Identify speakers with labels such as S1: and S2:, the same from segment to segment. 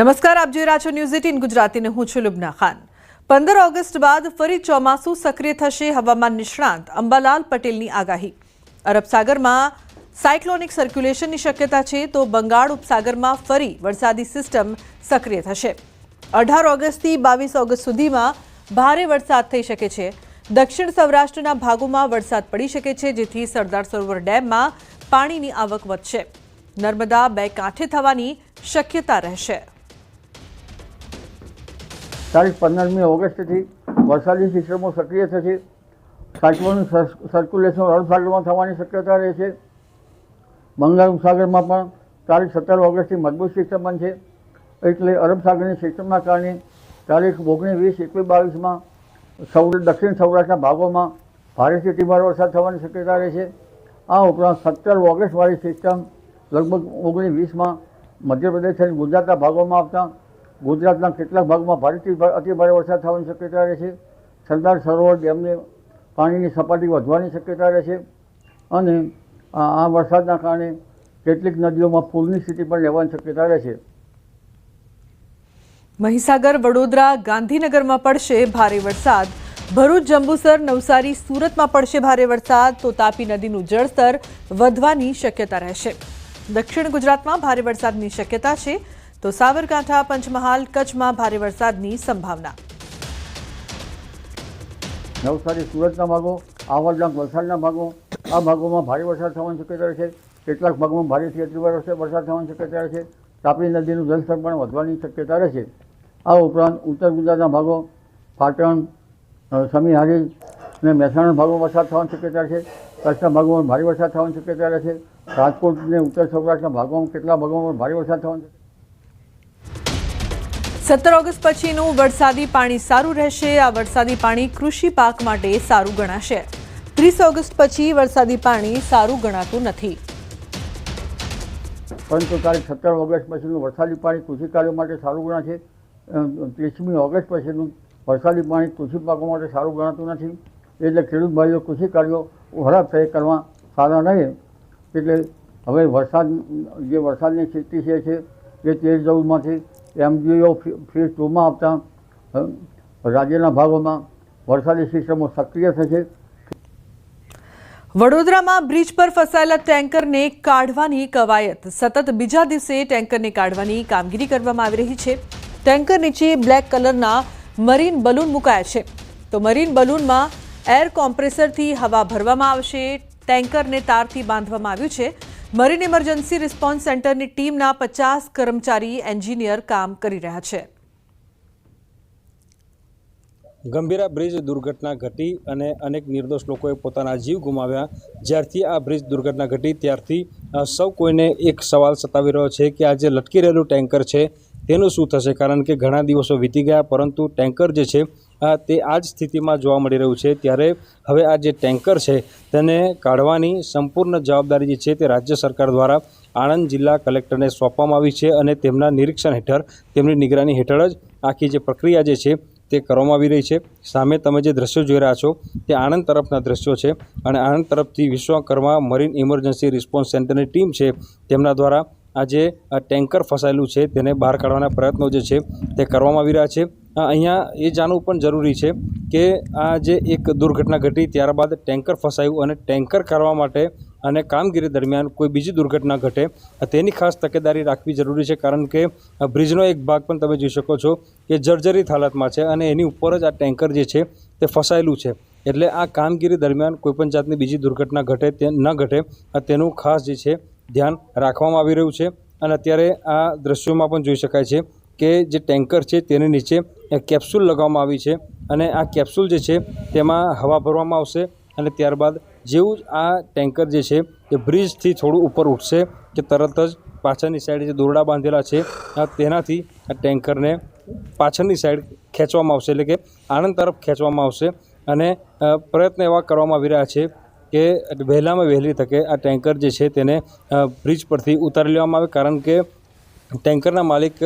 S1: નમસ્કાર, આપ જોઈ રહ્યા છો ન્યૂઝ એટીન ગુજરાતીને હું છું લુબના ખાન. પંદર ઓગસ્ટ બાદ ફરી ચોમાસું સક્રિય થશે હવામાન નિષ્ણાંત અંબાલાલ પટેલની આગાહી. અરબ સાગરમાં સાયક્લોનિક સર્ક્યુલેશનની શક્યતા છે તો બંગાળ ઉપસાગરમાં ફરી વરસાદી સિસ્ટમ સક્રિય થશે. અઢાર ઓગસ્ટથી બાવીસ ઓગસ્ટ સુધીમાં ભારે વરસાદ થઈ શકે છે. દક્ષિણ સૌરાષ્ટ્રના ભાગોમાં વરસાદ પડી શકે છે, જેથી સરદાર સરોવર ડેમમાં પાણીની આવક વધશે. નર્મદા બે કાંઠે થવાની શક્યતા રહેશે.
S2: તારીખ પંદરમી ઓગસ્ટથી વરસાદી સિસ્ટમો સક્રિય થશે. સાયક્લોનિક સર્ક્યુલેશન અરબસાગરમાં થવાની શક્યતા રહે છે. બંગાળ ઉપસાગરમાં પણ તારીખ સત્તર ઓગસ્ટથી મજબૂત સિસ્ટમ બનશે. એટલે અરબસાગરની સિસ્ટમના કારણે તારીખ ઓગણીસ વીસ એકવીસ બાવીસમાં સૌ દક્ષિણ સૌરાષ્ટ્રના ભાગોમાં ભારેથી તીવ્ર વરસાદ થવાની શક્યતા રહે છે. આ ઉપરાંત સત્તર ઓગસ્ટવાળી સિસ્ટમ લગભગ ઓગણીસ વીસમાં મધ્યપ્રદેશ અને ગુજરાતના ભાગોમાં આવતા ગુજરાતના કેટલાક ભાગમાં ભારેથી અતિભારે અતિ ભારે વરસાદ થવાની શક્યતા રહે છે. સરદાર સરોવર ડેમને પાણીની સપાટી વધવાની શક્યતા રહે છે અને આ વરસાદના કારણે કેટલીક નદીઓમાં પૂરની સ્થિતિ પણ રહેવાની શક્યતા રહે છે.
S1: મહીસાગર, વડોદરા, ગાંધીનગરમાં પડશે ભારે વરસાદ. ભરૂચ, જંબુસર, નવસારી, સુરતમાં પડશે ભારે વરસાદ. તો તાપી નદીનું જળસ્તર વધવાની શક્યતા રહેશે. દક્ષિણ ગુજરાતમાં ભારે વરસાદની શક્યતા છે. તો સાબરકાંઠા પંચમહાલ કચ્છમાં ભારે વરસાદની સંભાવના.
S2: નવસારી સુરતના ભાગો આવડના વલસાડના ભાગો, આ ભાગોમાં ભારે વરસાદ થવાની શક્યતા છે. કેટલાક ભાગોમાં ભારેથી અતિભારે વરસાદ થવાની શક્યતા છે. તાપી નદીનું જળસ્તર પણ વધવાની શક્યતા રહે છે. આ ઉપરાંત ઉત્તર ગુજરાતના ભાગો, પાટણ સમીહારી અને મહેસાણા ભાગોમાં વરસાદ થવાની શક્યતા છે. કચ્છના ભાગોમાં ભારે વરસાદ થવાની શક્યતા રહે છે. રાજકોટ અને ઉત્તર સૌરાષ્ટ્રના ભાગોમાં કેટલા ભાગોમાં ભારે વરસાદ થવાની
S1: સત્તર ઓગસ્ટ પછીનું વરસાદી પાણી સારું રહેશે. આ વરસાદી પાણી કૃષિ પાક માટે સારું ગણાશે. ત્રીસ ઓગસ્ટ પછી વરસાદી પાણી સારું ગણાતું નથી.
S2: પરંતુ તારીખ સત્તર ઓગસ્ટ પછીનું વરસાદી પાણી કૃષિ કાર્યો માટે સારું ગણાશે. ત્રીસમી ઓગસ્ટ પછીનું વરસાદી પાણી કૃષિ પાકો માટે સારું ગણાતું નથી. એટલે ખેડૂત ભાઈઓ, કૃષિ કાર્યો ખરાબ થઈ કરવા સારા નહીં. એટલે હવે વરસાદ, જે વરસાદની સ્થિતિ છે એ તેર ચૌદમાંથી એમજીઓ ફેઝ ટુમાં આવતા રાજ્યના ભાગોમાં વરસાદી સિસ્ટમો સક્રિય થશે.
S1: વડોદરામાં બ્રિજ પર ફસાયેલા ટેન્કરને કાઢવાની કવાયત. સતત બીજા દિવસે ટેન્કરને કાઢવાની કામગીરી કરવામાં આવી રહી છે. ટેન્કર નીચે બ્લેક કલરના મરીન બલૂન મુકાયા છે. તો મરીન બલૂનમાં એર કોમ્પ્રેસરથી હવા ભરવામાં આવશે. ટેન્કરને તારથી બાંધવામાં આવ્યું છે. મરીન ઇમરજન્સી રિસ્પોન્સ સેન્ટરની ટીમના પચાસ કર્મચારી એન્જિનિયર કામ કરી રહ્યા છે.
S3: ગંભીરા બ્રિજ દુર્ઘટના ઘટી અને અનેક નિર્દોષ લોકોએ પોતાના જીવ ગુમાવ્યા. જ્યારથી આ બ્રિજ દુર્ઘટના ઘટી, ત્યારથી સૌ કોઈને એક સવાલ સતાવી રહ્યો છે કે આ જે લટકી રહેલું ટેન્કર છે, તેનું શું થશે? કારણ કે ઘણા દિવસો વીતી ગયા, પરંતુ ટેન્કર જે છે તે આ જ સ્થિતિમાં જોવા મળી રહ્યું છે. ત્યારે હવે આ જે ટેન્કર છે, તેને કાઢવાની સંપૂર્ણ જવાબદારી જે છે તે રાજ્ય સરકાર દ્વારા આણંદ જિલ્લા કલેક્ટરને સોંપવામાં આવી છે અને તેમના નિરીક્ષણ હેઠળ, તેમની નિગરાની હેઠળ જ આખી જે પ્રક્રિયા જે છે તે કરવામાં આવી રહી છે. સામે તમે જે દ્રશ્યો જોઈ રહ્યા છો, તે આણંદ તરફના દ્રશ્યો છે અને આણંદ તરફથી વિશ્વકર્મા મરીન ઇમરજન્સી રિસ્પોન્સ સેન્ટરની ટીમ છે. તેમના દ્વારા આ જે ટેન્કર ફસાયેલું છે. તેને બહાર કાઢવાના પ્રયત્નો જે છે, તે કરવામાં આવી રહ્યા છે. અહીંયા એ જાણવું પણ જરૂરી છે કે આ જે એક દુર્ઘટના ઘટી ત્યારબાદ ટેન્કર ફસાયું અને ટેન્કર કાઢવા માટે અને કામગીરી દરમિયાન કોઈ બીજી દુર્ઘટના ઘટે, તેની ખાસ તકેદારી રાખવી જરૂરી છે. કારણ કે બ્રિજનો એક ભાગ પણ તમે જોઈ શકો છો કે જર્જરિત હાલતમાં છે અને એની ઉપર જ આ ટેન્કર જે છે તે ફસાયેલું છે. એટલે આ કામગીરી દરમિયાન કોઈપણ જાતની બીજી દુર્ઘટના ઘટે, તે ન ઘટે. તેનું ખાસ જે છે ધ્યાન રાખવામાં આવી રહ્યું છે. અને અત્યારે આ દ્રશ્યોમાં પણ જોઈ શકાય છે કે જે ટેન્કર છે તેની નીચે કેપ્સ્યુલ લગાવવામાં આવી છે અને આ કેપ્સ્યુલ જે છે તેમાં હવા ભરવામાં આવશે અને ત્યારબાદ જેવું જ આ ટેન્કર જે છે એ બ્રિજથી થોડું ઉપર ઉઠશે કે તરત જ પાછળની સાઈડ જે દોરડા બાંધેલા છે તેનાથી આ ટેન્કરને પાછળની સાઈડ ખેંચવામાં આવશે, એટલે કે આણંદ તરફ ખેંચવામાં આવશે. અને પ્રયત્ન એવા કરવામાં આવી રહ્યા છે કે વહેલામાં વહેલી તકે આ ટેન્કર જે છે તેને બ્રિજ પરથી ઉતારી લેવામાં આવે, કારણ કે ટેન્કરના માલિક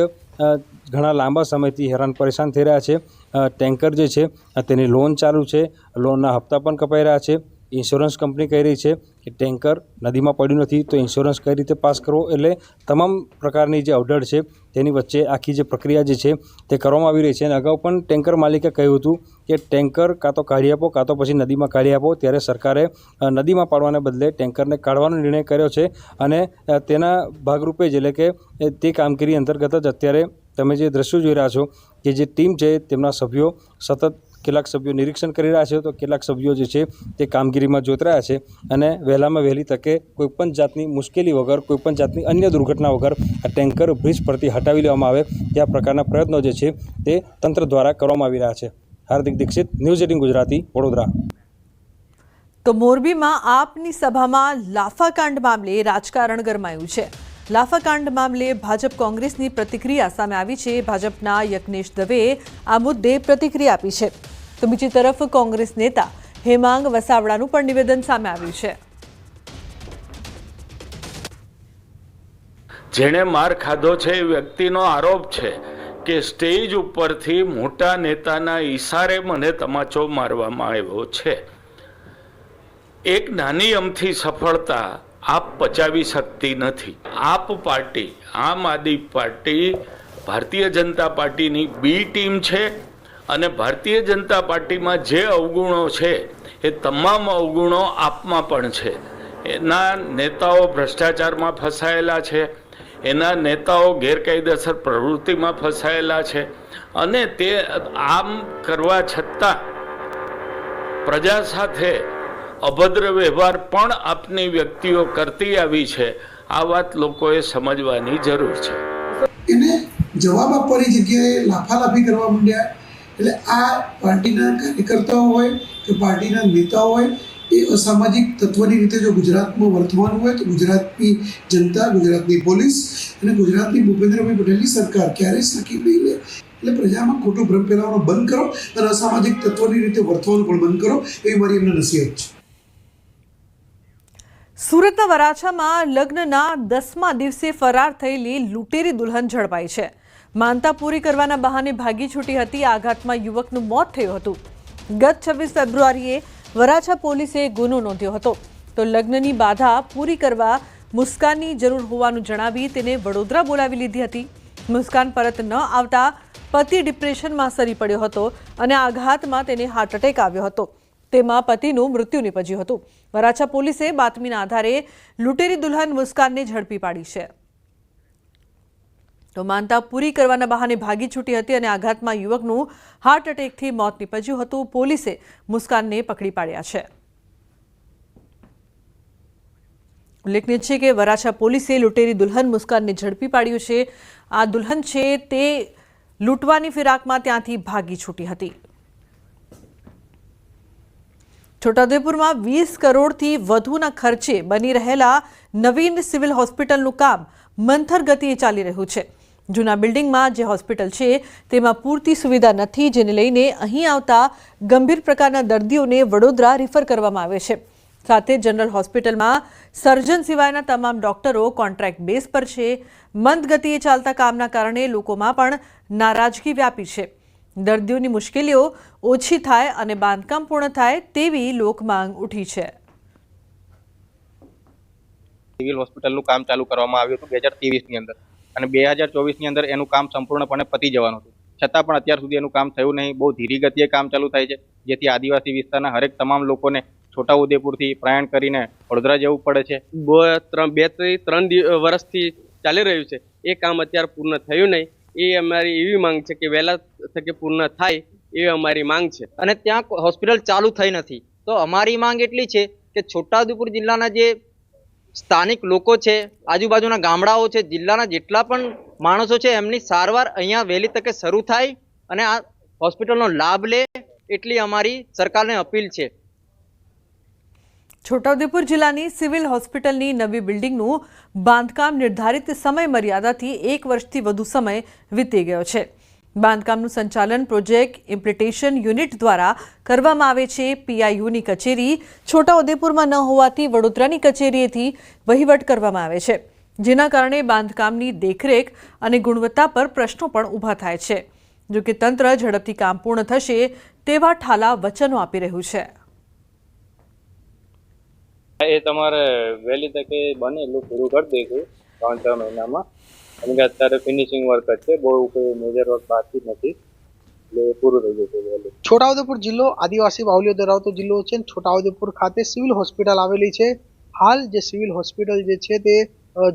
S3: ઘણા લાંબા સમયથી હેરાન પરેશાન થઈ રહ્યા છે. ટેન્કર જે છે તેની લોન ચાલુ છે. લોનના હપ્તા પણ કપાઈ રહ્યા છે. ઇન્સ્યોરન્સ કંપની કહી રહી છે કે ટેન્કર નદીમાં પડ્યું નથી, તો ઇન્સ્યોરન્સ કઈ રીતે પાસ કરવો? એટલે તમામ પ્રકારની જે અવઢળ છે, તેની વચ્ચે આખી જે પ્રક્રિયા જે છે, તે કરવામાં આવી રહી છે. અને અગાઉ પણ ટેન્કર માલિકે કહ્યું હતું કે ટેન્કર કાં તો કાઢી આપો, કાં તો પછી નદીમાં કાઢી આપો. ત્યારે સરકારે નદીમાં પાડવાને બદલે ટેન્કરને કાઢવાનો નિર્ણય કર્યો છે. અને તેના ભાગરૂપે જ એટલે કે તે કામગીરી અંતર્ગત જ અત્યારે તમે જે દ્રશ્યો જોઈ રહ્યા છો કે જે ટીમ છે, તેમના સભ્યો સતત કેટલાક સભ્યો નિરીક્ષણ કરી રહ્યા છે તો કેટલાક સભ્યો જે છે તે કામગીરીમાં જોતરાયા છે અને વહેલામાં વહેલી તકે કોઈપણ જાતની મુશ્કેલી વગર કોઈપણ જાતની અન્ય દુર્ઘટના વગર આ ટેન્કર બ્રિજ પરથી હટાવી લેવામાં આવે તે પ્રકારના પ્રયત્નો જે છે તે તંત્ર દ્વારા કરવામાં આવી રહ્યા છે. Hardik Dikshit, news eighteen Gujarati, Vadodara.
S1: તો મોરબીમાં આપની સભામાં લાફાકાંડ મામલે રાજકારણ ગરમાયું છે. લાફાકાંડ મામલે ભાજપ કોંગ્રેસની પ્રતિક્રિયા સામે આવી છે. ભાજપના યજ્ઞેશ દવેએ આ મુદ્દે પ્રતિક્રિયા આપી છે. તો બીજી તરફ કોંગ્રેસ નેતા હેમાંગ વસાવડાનું પણ નિવેદન સામે આવ્યું છે.
S4: જેણે માર ખાધો છે એ વ્યક્તિનો આરોપ છે કે સ્ટેજ ઉપરથી મોટા નેતાના ઈશારે મને તમાચો મારવામાં આવ્યો છે. એક નાની અમથી સફળતા આપ પચાવી શકતી નથી. આપ પાર્ટી, આમ આદમી પાર્ટી, ભારતીય જનતા પાર્ટીની બી ટીમ છે. અને ભારતીય જનતા પાર્ટીમાં જે અવગુણો છે, એ તમામ અવગુણો આપમાં પણ છે. એના નેતાઓ ભ્રષ્ટાચારમાં ફસાયેલા છે, એના નેતાઓ ગેરકાયદેસર પ્રવૃત્તિમાં ફસાયેલા છે, અને તે આમ કરવા છતાં પ્રજા સાથે અભદ્ર વ્યવહાર પણ આપની વ્યક્તિઓ કરતી આવી છે. આ વાત લોકોએ સમજવાની જરૂર છે.
S5: એને જવાબ આપવાની જગ્યાએ લાફાલાફી કરવા માંડ્યા. એટલે આ પાર્ટીના કાર્યકર્તાઓ હોય કે પાર્ટીના નેતાઓ હોય, એ અસામાજિક તત્વની રીતે જો ગુજરાતમાં વર્તવાનું હોય તો ગુજરાતની જનતા, ગુજરાતની પોલીસ અને ગુજરાતની ભૂપેન્દ્રભાઈ પટેલની સરકાર ક્યારેય સાકી નહીં લે. એટલે પ્રજામાં ખોટું ભ્રમ ફેલાવવાનું બંધ કરો અને અસામાજિક તત્વોની રીતે વર્તવાનું પણ બંધ કરો, એવી મારી એમને નસીહત છે.
S1: સુરતના વરાછામાં લગ્નના દસમા દિવસે ફરાર થયેલી લૂંટેરી દુલ્હન ઝડપાઈ છે. માનતા પૂરી કરવાના બહાને ભાગી છૂટી હતી. આઘાતમાં યુવકનું મોત થયું હતું. ગત છવ્વીસ ફેબ્રુઆરીએ વરાછા પોલીસે ગુનો નોંધ્યો હતો. તો લગ્નની બાધા પૂરી કરવા મુસ્કાનની જરૂર હોવાનું જણાવી તેને વડોદરા બોલાવી લીધી હતી. મુસ્કાન પરત ન આવતા પતિ ડિપ્રેશનમાં સરી પડ્યો હતો અને આઘાતમાં તેને હાર્ટ એટેક આવ્યો હતો. તેમાં પતિનું મૃત્યુ નીપજ્યું હતું. વરાછા પોલીસે બાતમીના આધારે લૂંટેરી દુલ્હન મુસ્કાનને ઝડપી પાડી છે. તો માનતા પૂરી કરવાના બહાને ભાગી છૂટી હતી અને આઘાતમાં યુવકનું હાર્ટ એટેકથી મોત નીપજ્યું હતું. પોલીસે મુસ્કાનને પકડી પાડ્યા છે. ઉલ્લેખનીય છે કે વરાછા પોલીસે લૂંટેરી દુલ્હન મુસ્કાનને ઝડપી પાડ્યું છે. આ દુલ્હન છે તે લૂંટવાની ફિરાકમાં ત્યાંથી ભાગી છૂટી હતી. છોટાઉદેપુરમાં વીસ કરોડથી વધુના ખર્ચે બની રહેલા નવીન સિવિલ હોસ્પિટલનું કામ મંથર ગતિએ ચાલી રહ્યું છે. જૂના બિલ્ડિંગમાં જે હોસ્પિટલ છે, તેમાં પૂરતી સુવિધા નથી, જેને લઈને અહીં આવતા ગંભીર પ્રકારના દર્દીઓને વડોદરા રિફર કરવામાં આવે છે. સાથે જનરલ હોસ્પિટલમાં સર્જન સિવાયના તમામ ડોક્ટરો કોન્ટ્રાક્ટ બેઝ પર છે. મંદ ગતિએ ચાલતા કામના કારણે લોકોમાં પણ નારાજગી વ્યાપી છે. દર્દીઓની મુશ્કેલીઓ ઓછી થાય અને બાંધકામ પૂર્ણ થાય તેવી લોકમાંગ ઉઠી છે.
S6: સિવિલ હોસ્પિટલનું કામ ચાલુ કરવામાં આવ્યું હતું બે હજારની અંદર. અને બે હજાર ચોવીસની અંદર એનું કામ સંપૂર્ણપણે પતી જવાનું હતું. છતાં પણ અત્યાર સુધી એનું કામ થયું નહીં. બહુ ધીરી ગતિએ કામ ચાલુ થાય છે. જેથી આદિવાસી વિસ્તારના હરેક તમામ લોકોને છોટાઉદેપુરથી પ્રયાણ કરીને વડોદરા જવું પડે છે.
S7: બ- ત્રણ બેથી ત્રણ વર્ષથી ચાલી રહ્યું છે. એ કામ અત્યારે પૂર્ણ થયું નહીં. એ અમારી એવી માંગ છે કે વહેલા તકે પૂર્ણ થાય એ અમારી માંગ છે.
S8: અને ત્યાં હોસ્પિટલ ચાલુ થઈ નથી. તો અમારી માંગ એટલી છે કે છોટાઉદેપુર જિલ્લાના જે સ્થાનિક લોકો છે, આજુબાજુના ગામડાઓ છે, જિલ્લાના જેટલા પણ માણસો છે, એમની સારવાર અહીંયા વહેલી તકે શરૂ થાય અને આ હોસ્પિટલનો લાભ લે એટલી અમારી સરકારને અપીલ છે.
S1: છોટાઉદેપુર જિલ્લાની સિવિલ હોસ્પિટલની નવી બિલ્ડિંગનું બાંધકામ નિર્ધારિત સમય મર્યાદાથી એક વર્ષથી વધુ સમય વીતી ગયો છે. બાંધકામનું સંચાલન પ્રોજેક્ટ ઇમ્પ્લિટેશન યુનિટ દ્વારા કરવામાં આવે છે. પીઆઈયુની કચેરી છોટાઉદેપુરમાં ન હોવાથી વડોદરાની કચેરીએથી વહીવટ કરવામાં આવે છે. જેના કારણે બાંધકામની દેખરેખ અને ગુણવત્તા પર પ્રશ્નો પણ ઊભા થાય છે. જો કે તંત્ર ઝડપથી કામ પૂર્ણ થશે તેવા ઠાલા વચનો આપી રહ્યું છે.
S9: એ તમારે વહેલી તકે બને એટલું પૂરું કરી દઈશું ત્રણ ત્રણ મહિનામાં. કારણ કે અત્યારે ફિનિશિંગ વર્ક જ છે. બહુ કોઈ મેજર વર્ક બાકી નથી. એટલે પૂરું થઈ જશે વહેલું
S10: છોટાઉદેપુર જિલ્લો આદિવાસી બાहुલ્યો ધરાવતો જિલ્લો છે છોટાઉદેપુર ખાતે સિવિલ હોસ્પિટલ આવેલી છે. હાલ જે સિવિલ હોસ્પિટલ જે છે તે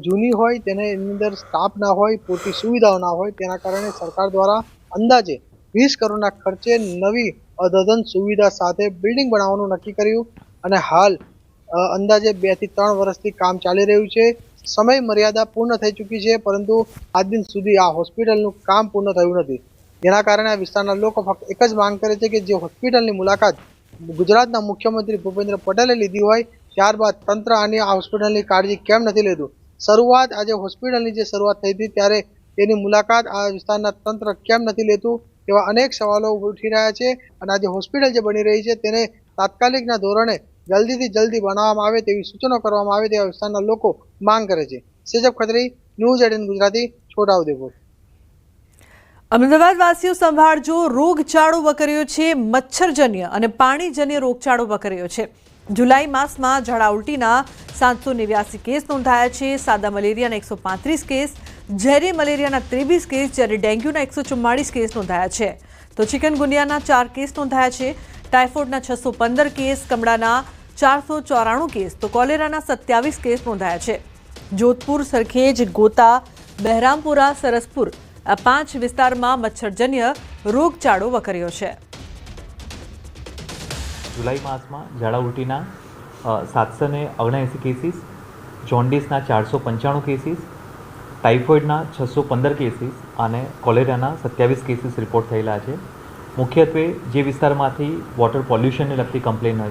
S10: જૂની હોય, તેને એની અંદર સ્ટાફ ના હોય, પૂરતી સુવિધાઓ ના હોય, તેના કારણે સરકાર દ્વારા અંદાજે વીસ કરોડના ખર્ચે નવી અદ્યતન સુવિધા સાથે બિલ્ડિંગ બનાવવાનું નક્કી કર્યું. અને હાલ અંદાજે બેથી ત્રણ વર્ષથી કામ ચાલી રહ્યું છે. સમય મર્યાદા પૂર્ણ થઈ ચૂકી છે, પરંતુ આજ દિન સુધી આ હોસ્પિટલનું કામ પૂર્ણ થયું નથી. જેના કારણે આ વિસ્તારના લોકો ફક્ત એક જ માંગ કરે છે કે જે હોસ્પિટલની મુલાકાત ગુજરાતના મુખ્યમંત્રી ભૂપેન્દ્ર પટેલે લીધી હોય, ત્યારબાદ તંત્ર આની આ હોસ્પિટલની કાળજી કેમ નથી લેતું શરૂઆત આજે હોસ્પિટલની જે શરૂઆત થઈ હતી, ત્યારે તેની મુલાકાત આ વિસ્તારના તંત્ર કેમ નથી લેતું તેવા અનેક સવાલો ઉઠી રહ્યા છે. અને આજે હોસ્પિટલ જે બની રહી છે, તેને તાત્કાલિકના ધોરણે જલ્દીથી જલ્દી બનાવવામાં આવે તેવી સૂચનો કરવામાં આવે તેવા વિસ્તારના લોકો માંગ કરે છે. સેજબ ખત્રી, ન્યૂઝ એટીન ગુજરાતી, છોટાઉદેપુર.
S1: અમદાવાદ વાસીઓ સંભાળજો, રોગચાળો વકર્યો છે, મચ્છરજન્ય અને પાણીજન્ય રોગચાળો વકર્યો છે. જુલાઈ માસમાં ઝાડા ઉલટીના સાતસો નેવ્યાસી કેસ નોંધાયા છે. સાદા મલેરિયાના એકસો પાંત્રીસ કેસ, ઝેરી મલેરિયાના ત્રેવીસ કેસ જ્યારે ડેન્ગ્યુના એકસો ચુમ્માળીસ કેસ નોંધાયા છે. તો ચિકનગુનિયાના ચાર કેસ નોંધાયા છે. ટાઇફોઇડના છસો પંદર કેસ, કમળાના ચારસો ચોરાણું કેસ, તો કોલેરાના સત્યાવીસ કેસ નોંધાયા છે. જોધપુર, સરખેજ, ગોતા, બહેરામપુરા, સરસપુર આ પાંચ વિસ્તારમાં મચ્છરજન્ય રોગચાળો વકર્યો છે.
S11: જુલાઈ માસમાં ઝાડા ઉલટીના સાતસો ને ઓગણએંસી કેસીસ જોન્ડિસના ચારસો પંચાણું કેસીસ ટાઇફોઇડના છસો પંદર કેસીસ અને કોલેરાના સત્યાવીસ કેસીસ રિપોર્ટ થયેલા છે. મુખ્યત્વે જે વિસ્તારમાંથી વોટર પોલ્યુશનને લગતી કમ્પ્લેન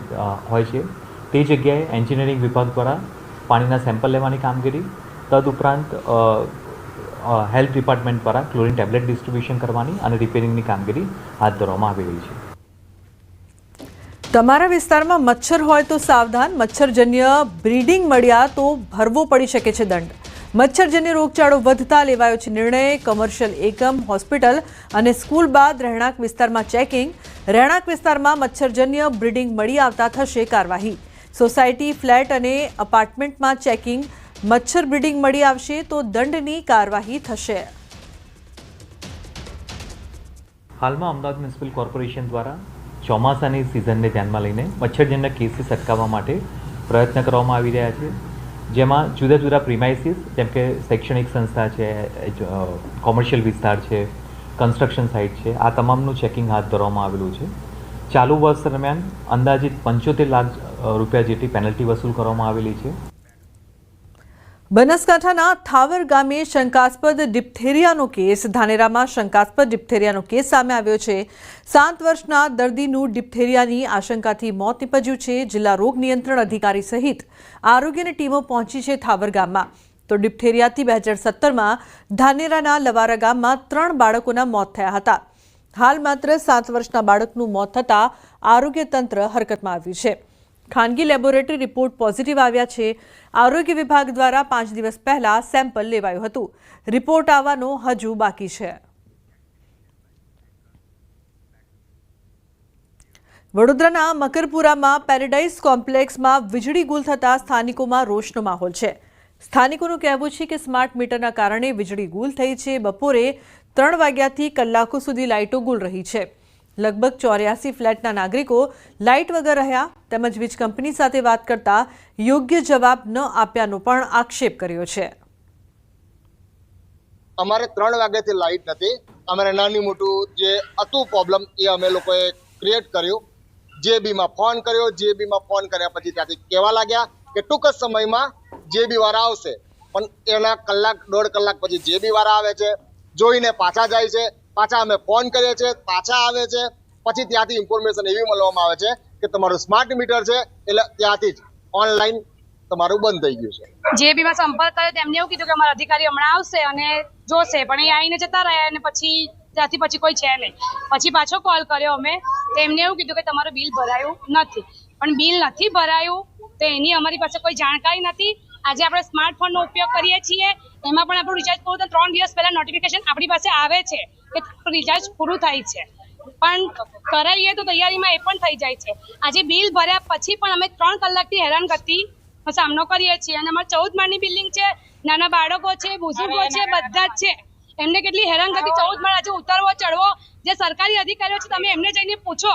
S11: હોય છે, તે જગ્યાએ એન્જિનિયરિંગ વિભાગ દ્વારા પાણીના સેમ્પલ લેવાની કામગીરી, તદુપરાંત હેલ્થ ડિપાર્ટમેન્ટ દ્વારા ક્લોરિન ટેબ્લેટ ડિસ્ટ્રીબ્યુશન કરવાની અને રિપેરિંગની કામગીરી હાથ ધરવામાં આવી રહી છે.
S1: તમારા વિસ્તારમાં મચ્છર હોય તો સાવધાન, મચ્છરજન્ય બ્રીડિંગ મળ્યા તો ભરવો પડી શકે છે દંડ. મચ્છરજન્ય રોગચાળો વધતા લેવાયો છે નિર્ણય. કમર્શિયલ એકમ, હોસ્પિટલ અને સ્કૂલ બાદ રહેણાંક વિસ્તારમાં ચેકિંગ. રહેણાંક વિસ્તારમાં મચ્છરજન્ય બ્રીડિંગ મળી આવતા થશે કાર્યવાહી. સોસાયટી, ફ્લેટ અને અપાર્ટમેન્ટમાં ચેકિંગ. મચ્છર બ્રીડિંગ મળી આવશે તો દંડની કાર્યવાહી થશે.
S11: હાલમાં અમદાવાદ મ્યુનિસિપલ કોર્પોરેશન દ્વારા ચોમાસાની સિઝનને ધ્યાનમાં લઈને મચ્છરજન્ય કેસીસ અટકાવવા માટે પ્રયત્ન કરવામાં આવી રહ્યા છે. જેમાં જુદા જુદા પ્રિમાઇસીસ જેમ કે શૈક્ષણિક સંસ્થા છે કોમર્શિયલ વિસ્તાર છે કન્સ્ટ્રક્શન સાઇટ છે, આ તમામનું ચેકિંગ હાથ ધરવામાં આવેલું છે. ચાલુ વર્ષ દરમિયાન અંદાજિત પંચોતેર લાખ રૂપિયા જેટલી પેનલ્ટી વસૂલ કરવામાં આવેલી છે.
S1: બનાસકાંઠાના થાવર ગામે શંકાસ્પદ ડિપ્થેરિયાનો કેસ, ધાનેરામાં શંકાસ્પદ ડિપ્થેરિયાનો કેસ સામે આવ્યો છે. સાત વર્ષના દર્દીનું ડિપ્થેરિયાની આશંકાથી મોત નીપજ્યું છે. જિલ્લા રોગ નિયંત્રણ અધિકારી સહિત આરોગ્યની ટીમો પહોંચી છે થાવર ગામમાં. તો ડિપ્થેરિયાથી બે હજાર સત્તરમાં ધાનેરાના લવારા ગામમાં ત્રણ બાળકોના મોત થયા હતા. હાલ માત્ર સાત વર્ષના બાળકનું મોત થતાં આરોગ્ય તંત્ર હરકતમાં આવ્યું છે. ખાનગી લેબોરેટરી રિપોર્ટ પોઝિટિવ આવ્યા છે. આરોગ્ય વિભાગ દ્વારા પાંચ દિવસ પહેલા સેમ્પલ લેવાયું હતું. રિપોર્ટ આવવાનો હજુ બાકી છે. વડોદરાના મકરપુરામાં પેરેડાઇઝ કોમ્પ્લેક્સમાં વીજળી ગુલ થતાં સ્થાનિકોમાં રોષનો માહોલ છે. સ્થાનિકોનું કહેવું છે કે સ્માર્ટ મીટરના કારણે વીજળી ગુલ થઈ છે. બપોરે ત્રણ વાગ્યાથી કલાકો સુધી લાઇટો ગુલ રહી છે. લગભગ ચોર્યાસી ફ્લેટના નાગરિકો લાઇટ વગર રહ્યા તેમજ વીજ કંપની સાથે વાત કરતા યોગ્ય જવાબ ન આપ્યાનો પણ આક્ષેપ કર્યો છે.
S12: અમારે ત્રણ વાગ્યાથી લાઇટ નથી. અમારે નાની મોટું જે હતું પ્રોબ્લેમ એ અમે લોકોએ ક્રિએટ કર્યું. જે બીમાં ફોન કર્યો. જે બીમાં ફોન કર્યા પછી ત્યાંથી કહેવા લાગ્યા કે ટૂંક જ સમયમાં જે બી વાળા આવશે. પણ એના કલાક, દોઢ કલાક પછી જે બી વાળા આવે છે, જોઈને પાછા જાય છે. પાછા અમે ફોન કરીએ છીએ, પાછા આવે છે. પછી ત્યાંથી ઇન્ફોર્મેશન એવી મળવામાં આવે છે કે તમારું સ્માર્ટ મીટર છે, એટલે ત્યાંથી જ ઓનલાઈન તમારું બંધ થઈ ગયું છે.
S13: જે બીમાં સંપર્ક કર્યો, તેમને એવું કીધું કે અમારા અધિકારી હમણાં આવશે અને જોશે, પણ એ આવીને જતા રહ્યા અને પછી ત્યાંથી પછી કોઈ છે નહીં. પછી પાછો કોલ કર્યો અમે, તેમને એવું કીધું કે તમારું બિલ ભરાયું નથી. પણ બિલ નથી ભરાયું, તો એની અમારી પાસે કોઈ જાણકારી નથી આજે આપણે સ્માર્ટફોનનો ઉપયોગ કરીએ છીએ. એમાં પણ આપણું રિચાર્જ પૂરું તો ત્રણ દિવસ પહેલા નોટિફિકેશન આપણી પાસે આવે છે કે રિચાર્જ પૂરું થાય છે. પણ કરાવીએ તો તૈયારીમાં એ પણ થઈ જાય છે. આજે બિલ ભર્યા પછી પણ અમે ત્રણ કલાકથી હેરાન કરતી સામનો કરીએ છીએ. અને અમારે ચૌદ માળની બિલ્ડિંગ છે નાના બાળકો છે બુઝુર્ગો છે બધા જ છે. એમને કેટલી હેરાન કરતી ચૌદ માળ આજે ઉતરવો ચડવો. જે સરકારી અધિકારીઓ છે તમે એમને જઈને પૂછો.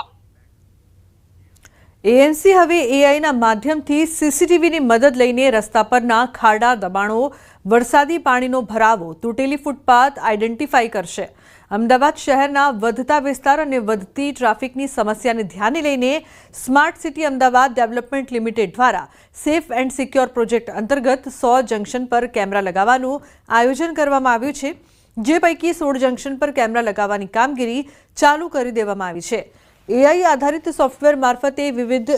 S1: એએનસી હવે એઆઈના માધ્યમથી સીસીટીવીની મદદ લઈને રસ્તા પરના ખાડા, દબાણો, વરસાદી પાણીનો ભરાવો, તૂટેલી ફૂટપાથ આઈડેન્ટિફાઈ કરશે. અમદાવાદ શહેરના વધતા વિસ્તાર અને વધતી ટ્રાફિકની સમસ્યાને ધ્યાને લઈને smart city Ahmedabad development limited દ્વારા સેફ એન્ડ સિક્યોર પ્રોજેક્ટ અંતર્ગત સો જંકશન પર કેમેરા લગાવવાનું આયોજન કરવામાં આવ્યું છે. જે પૈકી સોળ જંકશન પર કેમેરા લગાવવાની કામગીરી ચાલુ કરી દેવામાં આવી છે. એઆઈ આધારિત સોફ્ટવેર મારફતે વિવિધ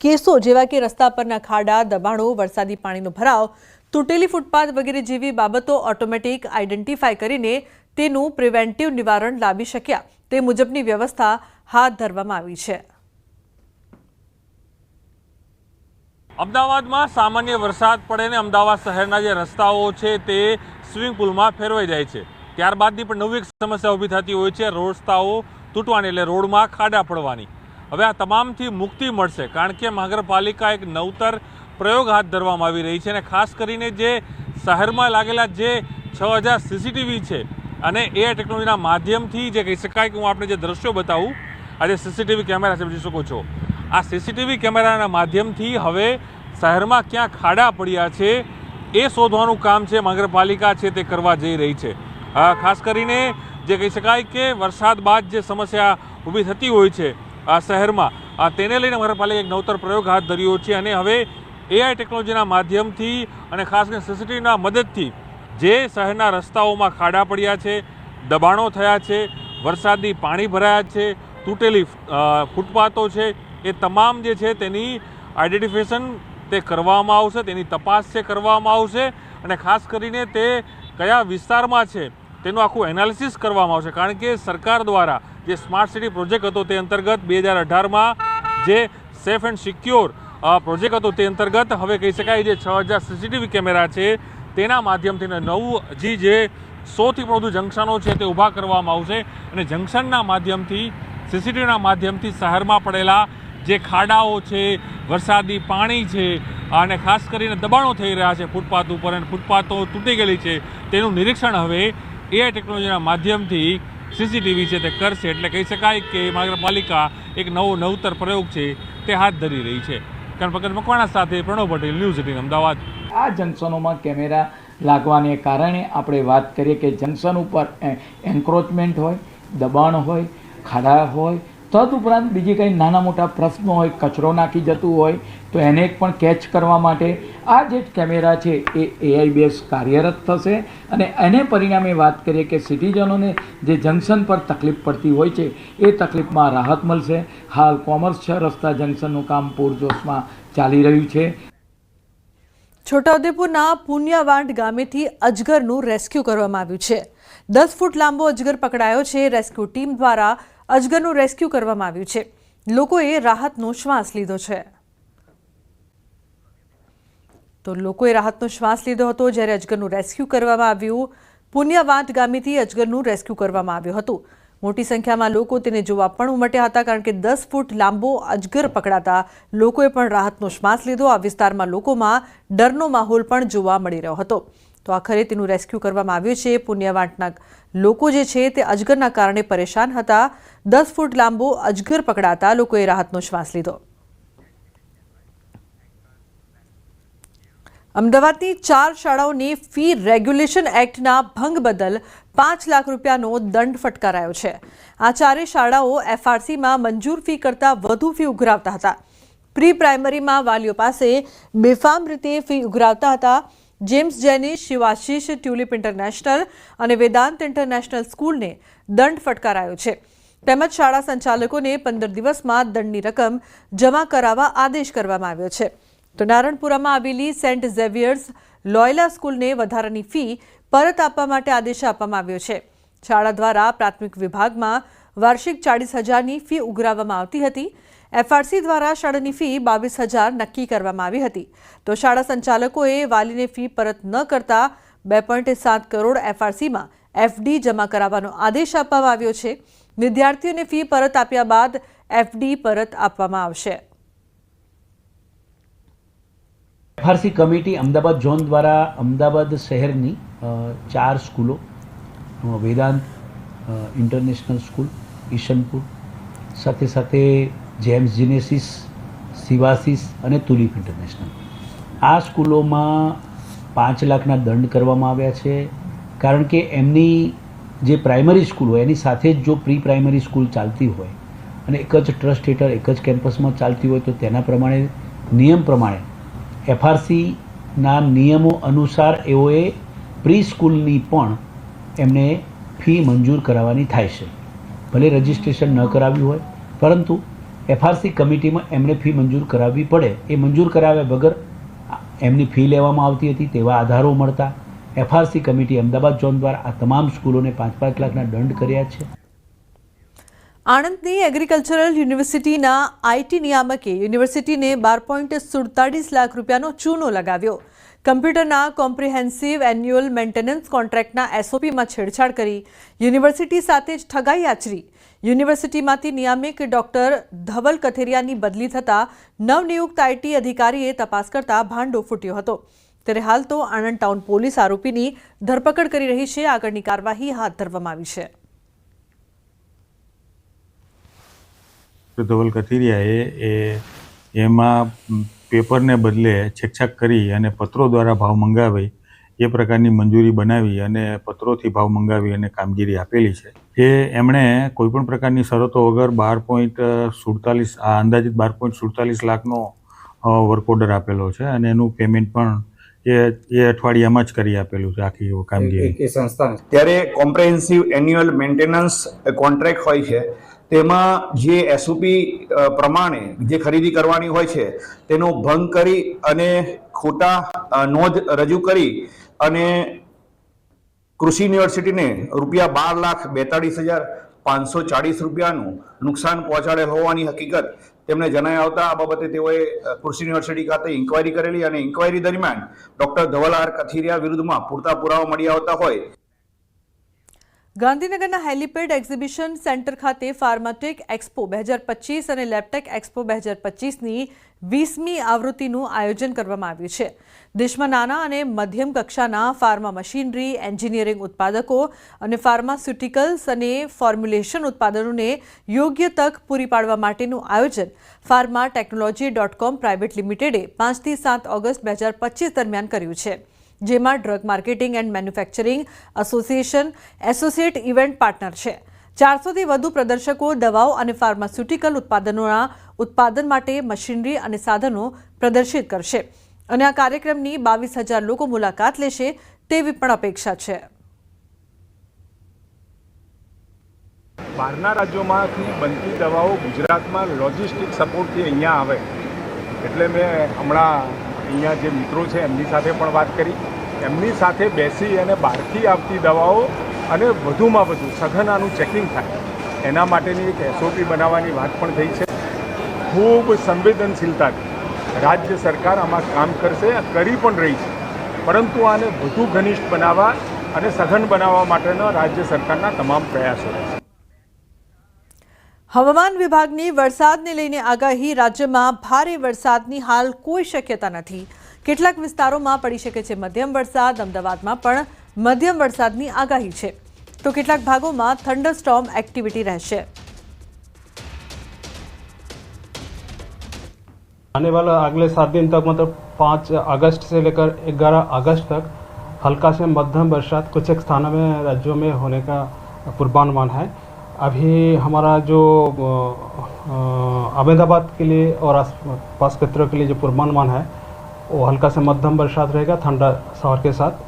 S1: કેસો જેવા કે રસ્તા પરના ખાડા, દબાણો, વરસાદી પાણીનો ભરાવ, તૂટેલી ફૂટપાથ વગેરે જેવી બાબતો ઓટોમેટિક આઈડેન્ટિફાઈ કરીને તેનું પ્રિવેન્ટિવ નિવારણ લાવી શક્યા. તે મુજબની વ્યવસ્થા હાથ ધરવામાં આવી છે.
S14: અમદાવાદમાં સામાન્ય વરસાદ પડે ને અમદાવાદ શહેરના જે રસ્તાઓ છે તે સ્વિમિંગ પુલમાં ફેરવાઈ જાય છે. ત્યારબાદની પણ નવી સમસ્યા ઊભી થતી હોય છે. રસ્તાઓ તૂટવાની એટલે રોડમાં ખાડા પડવાની. હવે આ તમામથી મુક્તિ મળશે કારણ કે મહાનગરપાલિકા એક નવતર પ્રયોગ હાથ ધરવામાં આવી રહી છે અને ખાસ કરીને જે શહેરમાં લાગેલા જે છ હજાર સીસીટીવી છે અને એ ટેકનોલોજીના માધ્યમથી જે કહી શકાય કે હું આપણે જે દ્રશ્યો બતાવું, આ જે સીસીટીવી કેમેરા છે જોઈ શકો છો. આ સીસીટીવી કેમેરાના માધ્યમથી હવે શહેરમાં ક્યાં ખાડા પડ્યા છે એ શોધવાનું કામ છે મહાનગરપાલિકા છે તે કરવા જઈ રહી છે. ખાસ કરીને જે કહી શકાય કે વરસાદ બાદ જે સમસ્યા ઊભી થતી હોય છે આ શહેરમાં, આ તેને લઈને મહાનગરપાલિકાએ એક નવતર પ્રયોગ હાથ ધર્યો છે અને હવે એઆઈ ટેકનોલોજીના માધ્યમથી અને ખાસ કરીને સીસીટીવીના મદદથી જે શહેરના રસ્તાઓમાં ખાડા પડ્યા છે, દબાણો થયા છે વરસાદી પાણી ભરાયા છે, તૂટેલી ફૂટપાથો છે, એ તમામ જે છે તેની આઈડેન્ટિફિકેશન તે કરવામાં આવશે, તેની તપાસ છે કરવામાં આવશે અને ખાસ કરીને તે કયા વિસ્તારમાં છે તેનું આખું એનાલિસિસ કરવામાં આવશે. કારણ કે સરકાર દ્વારા જે સ્માર્ટ સિટી પ્રોજેક્ટ હતો તે અંતર્ગત બે હજાર અઢારમાં જે સેફ એન્ડ સિક્યોર પ્રોજેક્ટ હતો તે અંતર્ગત, હવે કહી શકાય જે છ હજાર સીસીટીવી કેમેરા છે, તેના માધ્યમથી નવું હજી જે સોથી વધુ જંકશનો છે તે ઊભા કરવામાં આવશે અને જંકશનના માધ્યમથી, સીસીટીવીના માધ્યમથી શહેરમાં પડેલા જે ખાડાઓ છે, વરસાદી પાણી છે, અને ખાસ કરીને દબાણો થઈ રહ્યા છે ફૂટપાથ ઉપર અને ફૂટપાથો તૂટી ગયેલી છે, તેનું નિરીક્ષણ હવે એઆઈ ટેકનોલોજીના માધ્યમથી સીસીટીવી છે તે કરશે. એટલે કહી શકાય કે મહાનગરપાલિકા એક નવો નવતર પ્રયોગ છે તે હાથ ધરી રહી છે. કારણ પકડ મકવાણા સાથે પ્રણવ પટેલ, ન્યૂઝ એટીન, અમદાવાદ.
S15: આ જંકશનોમાં કેમેરા લાગવાને કારણે આપણે વાત કરીએ કે જંકશન ઉપર એન્ક્રોચમેન્ટ હોય, દબાણ હોય, ખાડા હોય, તદ ઉપરાંત બીજી કંઈ નાના મોટા પ્રશ્નો હોય, કચરો નાખી જતું હોય તો એને પણ કેચ કરવા માટે આ જે કેમેરા છે એ એઆઈ બેઝ કાર્યરત થશે અને એને પરિણામે વાત કરીએ કે સિટીઝનોને જે જંકશન પર તકલીફ પડતી હોય છે, એ તકલીફમાં રાહત મળશે. હાલ કોમર્સ છ, રસ્તા જંકશનનું કામ પૂરજોશમાં ચાલી રહ્યું છે.
S1: છોટાઉદેપુરના પુન્યાવાંટ ગામેથી અજગરનું રેસ્ક્યુ કરવામાં આવ્યું છે. દસ ફૂટ લાંબો અજગર પકડાયો છે. રેસ્ક્યુ ટીમ દ્વારા અજગરનું રેસ્ક્યુ કરવામાં આવ્યું છે. લોકોએ રાહતનો શ્વાસ લીધો છે. તો લોકોએ રાહતનો શ્વાસ લીધો હતો જ્યારે અજગરનું રેસ્ક્યુ કરવામાં આવ્યું. પુન્યાવાંટ ગામેથી અજગરનું રેસ્ક્યુ કરવામાં આવ્યું હતું. મોટી સંખ્યામાં લોકો તેને જોવા પણ ઉમટ્યા હતા કારણ કે દસ ફૂટ લાંબો અજગર પકડાતા લોકોએ પણ રાહતનો શ્વાસ લીધો. આ વિસ્તારમાં લોકોમાં ડરનો માહોલ પણ જોવા મળી રહ્યો હતો. તો આખરે તેનું રેસ્ક્યુ કરવામાં આવ્યું છે. પુણ્યવાંટના લોકો જે છે તે અજગરના કારણે પરેશાન હતા. દસ ફૂટ લાંબો અજગર પકડાતા લોકોએ રાહતનો શ્વાસ લીધો. અમદાવાદની ચાર શાળાઓને ફી રેગ્યુલેશન એક્ટના ભંગ બદલ પાંચ લાખ રૂપિયાનો દંડ ફટકારાયો છે. આ ચારેય શાળાઓ એફઆરસીમાં મંજૂર ફી કરતાં વધુ ફી ઉઘરાવતા હતા. પ્રી પ્રાઇમરીમાં વાલીઓ પાસે બેફામ રીતે ફી ઉઘરાવતા હતા. James Janice Shivashish tulip international અને વેદાંત ઇન્ટરનેશનલ સ્કૂલને દંડ ફટકારાયો છે. તેમજ શાળા સંચાલકોને પંદર દિવસમાં દંડની રકમ જમા કરાવવા આદેશ કરવામાં આવ્યો છે. તો નારણપુરામાં આવેલી સેન્ટ ઝેવિયર્સ લોયલા સ્કૂલને વધારાની ફી પરત આપવા માટે આદેશ આપવામાં આવ્યો છે. શાળા દ્વારા પ્રાથમિક વિભાગમાં વાર્ષિક ચાળીસ હજારની ફી ઉઘરાવવામાં આવતી હતી. એફઆરસી દ્વારા શાળાની ફી બાવીસ હજાર નક્કી કરવામાં આવી હતી. તો શાળા સંચાલકોએ વાલીને ફી પરત ન કરતા બે સાત કરોડ એફઆરસીમાં એફડી જમા કરાવવાનો આદેશ આપવામાં આવ્યો છે. વિદ્યાર્થીઓને ફી પરત આપ્યા બાદ એફડી પરત આપવામાં આવશે.
S16: એફઆરસી કમિટી અમદાવાદ, ઝોન દ્વારા અમદાવાદ શહેરની ચાર સ્કૂલો વેદાંત ઇન્ટરનેશનલ સ્કૂલ, ઈશનપુર, સાથે સાથે જેમ્સ જીનેસિસ સિવાસિસ અને તુલિપ ઇન્ટરનેશનલ. આ સ્કૂલોમાં પાંચ લાખના દંડ કરવામાં આવ્યા છે, કારણ કે એમની જે પ્રાઇમરી સ્કૂલ હોય, એની સાથે જ જો પ્રી પ્રાઇમરી સ્કૂલ ચાલતી હોય, અને એક જ ટ્રસ્ટ હેઠળ એક જ કેમ્પસમાં ચાલતી હોય, તો તેના પ્રમાણે, નિયમ પ્રમાણે એફઆરસીના નિયમો અનુસાર એઓએ પ્રી સ્કૂલની પણ એમને ફી મંજૂર કરાવવાની થાય છે. ભલે રજિસ્ટ્રેશન ન કરાવ્યું હોય, પરંતુ એફઆરસી કમિટીમાં એમણે ફી મંજૂર કરાવવી પડે. એ મંજૂર કરાવ્યા વગર એમની ફી લેવામાં આવતી હતી તેવા આધારો મળતા એફઆરસી કમિટી અમદાવાદ ઝોન દ્વારા આ તમામ સ્કૂલોને પાંચ પાંચ લાખના દંડ કર્યા છે.
S1: આણંદની એગ્રીકલ્ચરલ યુનિવર્સિટીના આઈટી નિયામકે યુનિવર્સિટીને બાર પોઈન્ટ સુડતાલીસ લાખ રૂપિયાનો ચૂનો લગાવ્યો. કમ્પ્યુટરના કોમ્પ્રિહેન્સિવ એન્યુઅલ મેન્ટેનન્સ કોન્ટ્રાક્ટના એસઓપીમાં છેડછાડ કરી. યુનિવર્સિટી સાથે જ ઠગાઈ આચરી. યુનિવર્સિટીમાંથી નિયામક ડોક્ટર ધવલ કથેરિયાની બદલી થતાં નવનિયુક્ત આઈટી અધિકારીએ તપાસ કરતા ભાંડો ફૂટ્યો હતો. ત્યારે હાલ તો આણંદ ટાઉન પોલીસ આરોપીની ધરપકડ કરી રહી છે. આગળની કાર્યવાહી હાથ ધરવામાં આવી છે.
S17: ધવલ કથિરિયાએ એ એમાં પેપરને બદલે છેકછાક કરી અને પત્રો દ્વારા ભાવ મંગાવી, એ પ્રકારની મંજૂરી બનાવી અને પત્રોથી ભાવ મંગાવી અને કામગીરી આપેલી છે. એ એમણે કોઈપણ પ્રકારની શરતો વગર બાર પોઈન્ટ સુડતાલીસ, આ અંદાજિત બાર પોઈન્ટ સુડતાલીસ લાખનો વર્ક ઓર્ડર આપેલો છે અને એનું પેમેન્ટ પણ એ એ અઠવાડિયામાં જ કરી આપેલું છે આખી કામગીરી.
S18: ત્યારે કોમ્પ્રેહેન્સિવ એન્યુઅલ મેન્ટેનન્સ કોન્ટ્રાક્ટ હોય છે. તેમાં જે એસઓપી પ્રમાણે જે ખરીદી કરવાની હોય છે, તેનો ભંગ કરી અને ખોટા નોંધ રજૂ કરી અને કૃષિ યુનિવર્સિટીને રૂપિયા બાર લાખ બેતાળીસ હજાર પાંચસો ચાળીસ રૂપિયાનું નુકસાન પહોંચાડેલ હોવાની હકીકત તેમને જણાઈ આવતા આ બાબતે તેઓએ કૃષિ યુનિવર્સિટી ખાતે ઇન્કવાયરી કરેલી અને ઇન્કવાયરી દરમિયાન ડોક્ટર ધવલ આર કથિરિયા વિરુદ્ધમાં પૂરતા પુરાવા મળી આવતા હોય
S1: ગાંધીનગરના હેલિપેડ એક્ઝિબિશન સેન્ટર ખાતે ફાર્માટેક એક્સપો બે હજાર પચીસ અને લેબટેક એક્સપો બે હજાર પચીસની વીસમી આવૃત્તિનું આયોજન કરવામાં આવ્યું છે. દેશમાં નાના અને મધ્યમ કક્ષાના ફાર્મા મશીનરી, એન્જિનિયરિંગ ઉત્પાદકો અને ફાર્માસ્યુટિકલ્સ અને ફોર્મ્યુલેશન ઉત્પાદનોને યોગ્ય તક પૂરી પાડવા માટેનું આયોજન pharma technology dot com private લિમિટેડે પાંચથી સાત ઓગસ્ટ બે હજાર પચીસ દરમિયાન કર્યું છે. જેમાં drug marketing and manufacturing association associate event partner છે. ચારસોથી વધુ પ્રદર્શકો, દવાઓ અને ફાર્માસ્યુટિકલ ઉત્પાદનોના ઉત્પાદન માટે મશીનરી અને સાધનો પ્રદર્શિત કરશે અને આ કાર્યક્રમની બાવીસ હજાર લોકો મુલાકાત લેશે તેવી પણ અપેક્ષા છે.
S19: બહારના રાજ્યોમાંથી બનતી દવાઓ ગુજરાતમાં લોજિસ્ટિક સપોર્ટથી અહીંયા આવે. એટલે મેં હમણાં અહીંયા જે મિત્રો છે, એમની સાથે પણ વાત કરી. એમની સાથે બેસી અને બહારથી આવતી દવાઓ અને વધુમાં વધુ સઘન આનું ચેકિંગ થાય. એના માટેની એક એસઓપી બનાવવાની વાત પણ થઈ છે. ખૂબ સંવેદનશીલતાથી. રાજ્ય સરકાર આમાં કામ કરશે, કરી પણ રહી છે. પરંતુ આને વધુ ઘનિષ્ઠ બનાવવા અને સઘન બનાવવા માટેના રાજ્ય સરકારના તમામ પ્રયાસો રહેશે
S1: હવામાન વિભાગની વરસાદને લઈને આગાહી રાજ્યમાં ભારે વરસાદની હાલ કોઈ શક્યતા નથી કેટલાક વિસ્તારોમાં પડી શકે છે મધ્યમ વરસાદ અમદાવાદમાં પણ મધ્યમ વરસાદની આગાહી છે તો કેટલાક ભાગોમાં થંડર સ્ટોર્મ એક્ટિવિટી રહેશે
S20: आने वाला अगले सात दिन तक मतलब पाँच अगस्त से लेकर ग्यारह अगस्त तक हल्का से मध्यम बरसात कुछ एक स्थानों में राज्यों में होने का पूर्वानुमान है अभी हमारा जो अ, अहमदाबाद के लिए और आस पास क्षेत्रों के लिए जो पूर्वानुमान है वो हल्का से मध्यम बरसात रहेगा ठंडा शहर के साथ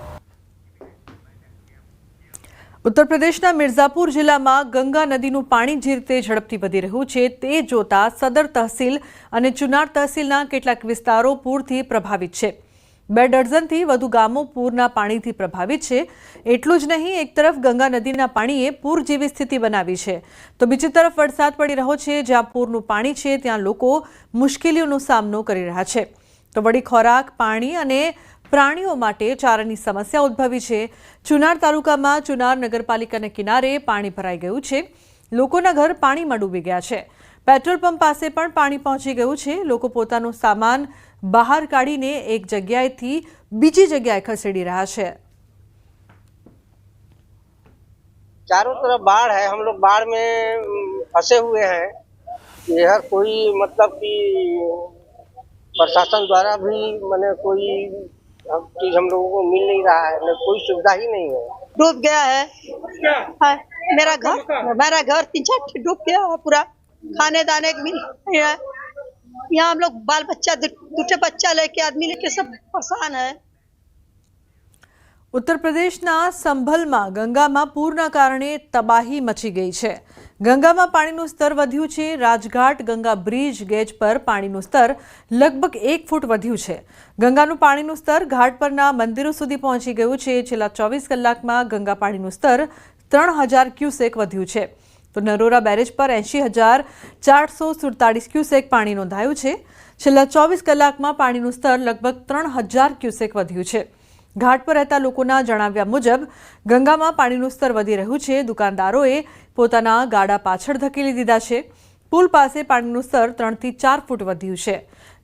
S1: ઉત્તર પ્રદેશના મિર્ઝાપુર જિલ્લામાં ગંગા નદીનું પાણી જે રીતે ઝડપથી વધી રહ્યું છે તે જોતા સદર તહસીલ અને ચુનાર તહસીલના કેટલાક વિસ્તારો પૂરથી પ્રભાવિત છે બે ડઝનથી વધુ ગામો પૂરના પાણીથી પ્રભાવિત છે. એટલું જ નહીં, એક તરફ ગંગા નદીના પાણીએ પૂર જેવી સ્થિતિ બનાવી છે. તો બીજી તરફ વરસાદ પડી રહ્યો છે, જ્યાં પૂરનું પાણી છે, ત્યાં લોકો મુશ્કેલીઓનો સામનો કરી રહ્યા છે. તો વળી ખોરાક, પાણી અને પ્રાણીઓ માટે ચારાની સમસ્યા ઉદ્ભવી છે. ચુનાર તાલુકામાં ચુનાર નગરપાલિકાના કિનારે પાણી ભરાઈ ગયું છે. લોકોના ઘર પાણીમાં ડૂબી ગયા છે. પેટ્રોલ પંપ પાસે પણ પાણી પહોંચી ગયું છે. લોકો પોતાનો સામાન બહાર કાઢીને એક જગ્યાએથી બીજી જગ્યાએ ખસેડી રહ્યા છે
S21: चारों तरफ बाढ़ है हम लोग बाढ़ में अम, फंसे हुए हैं यह कोई मतलब कि प्रशासन द्वारा भी मैंने कोई हम- चीज हम लोगों को मिल नहीं रहा है न कोई सुविधा ही नहीं है
S22: डूब गया है हाँ, मेरा घर मेरा घर तीन चार ठे डूब गया है पूरा खाने दाने के मिल नहीं है यहाँ हम लोग बाल बच्चा दू- दूठे बच्चा लेके आदमी लेके सब परेशान है
S1: ઉત્તર પ્રદેશના સંભલમાં ગંગામાં પૂરના કારણે તબાહી મચી ગઈ છે ગંગામાં પાણીનું સ્તર વધ્યું છે રાજઘાટ ગંગા બ્રિજ ગેજ પર પાણીનું સ્તર લગભગ એક ફૂટ વધ્યું છે ગંગાનું પાણીનું સ્તર ઘાટ પરના મંદિરો સુધી પહોંચી ગયું છે છેલ્લા ચોવીસ કલાકમાં ગંગા પાણીનું સ્તર ત્રણ હજાર ક્યુસેક વધ્યું છે તો નરોરા બેરેજ પર એંશી હજાર ચારસો સુડતાળીસ ક્યુસેક પાણી નોંધાયું છે. છેલ્લા ચોવીસ કલાકમાં પાણીનું સ્તર લગભગ ત્રણ હજાર ક્યુસેક વધ્યું છે. ઘાટ પર રહેતા લોકોના જણાવ્યા મુજબ, ગંગામાં પાણીનું સ્તર વધી રહ્યું છે. દુકાનદારોએ પોતાના ગાડા પાછળ ધકેલી દીધા છે. પુલ પાસે પાણીનું સ્તર ત્રણથી ચાર ફૂટ વધ્યું છે.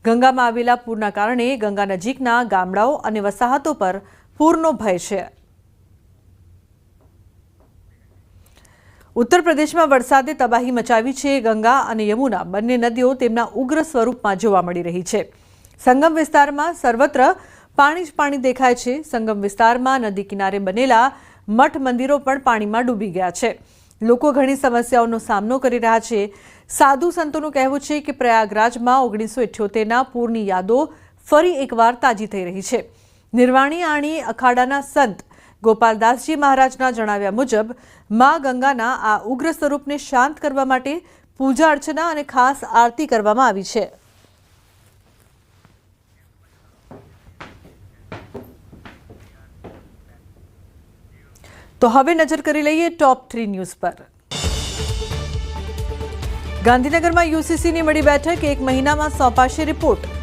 S1: ગંગામાં આવેલા પૂરના કારણે ગંગા નજીકના ગામડાઓ અને વસાહતો પર પૂરનો ભય છે. ઉત્તર પ્રદેશમાં વરસાદે તબાહી મચાવી છે. ગંગા અને યમુના બંને નદીઓ તેમના ઉગ્ર સ્વરૂપમાં જોવા મળી રહી છે. સંગમ વિસ્તારમાં સર્વત્ર પાણી જ પાણી દેખાય છે. સંગમ વિસ્તારમાં નદી કિનારે બનેલા મઠ મંદિરો પણ પાણીમાં ડૂબી ગયા છે. લોકો ઘણી સમસ્યાઓનો સામનો કરી રહ્યા છે. સાધુ સંતોનું કહેવું છે કે પ્રયાગરાજમાં ઓગણીસો ઇઠ્યોતેરના પૂરની યાદો ફરી એકવાર તાજી થઈ રહી છે. નિર્વાણી આણી અખાડાના સંત ગોપાલદાસજી મહારાજના જણાવ્યા મુજબ, મા ગંગાના આ ઉગ્ર સ્વરૂપને શાંત કરવા માટે પૂજા અર્ચના અને ખાસ આરતી કરવામાં આવી છે. તો હવે નજર કરી લઈએ ટોપ થ્રી ન્યૂઝ પર. ગાંધીનગરમાં યુસીસીની મળી બેઠક, એક મહિનામાં સોંપાશે રિપોર્ટ.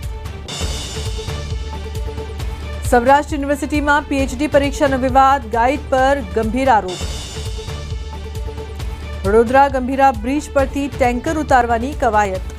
S1: સૌરાષ્ટ્ર યુનિવર્સિટીમાં પીએચડી પરીક્ષાનો વિવાદ, ગાઈડ પર ગંભીર આરોપ. વડોદરા ગંભીરા બ્રિજ પરથી ટેન્કર ઉતારવાની કવાયત.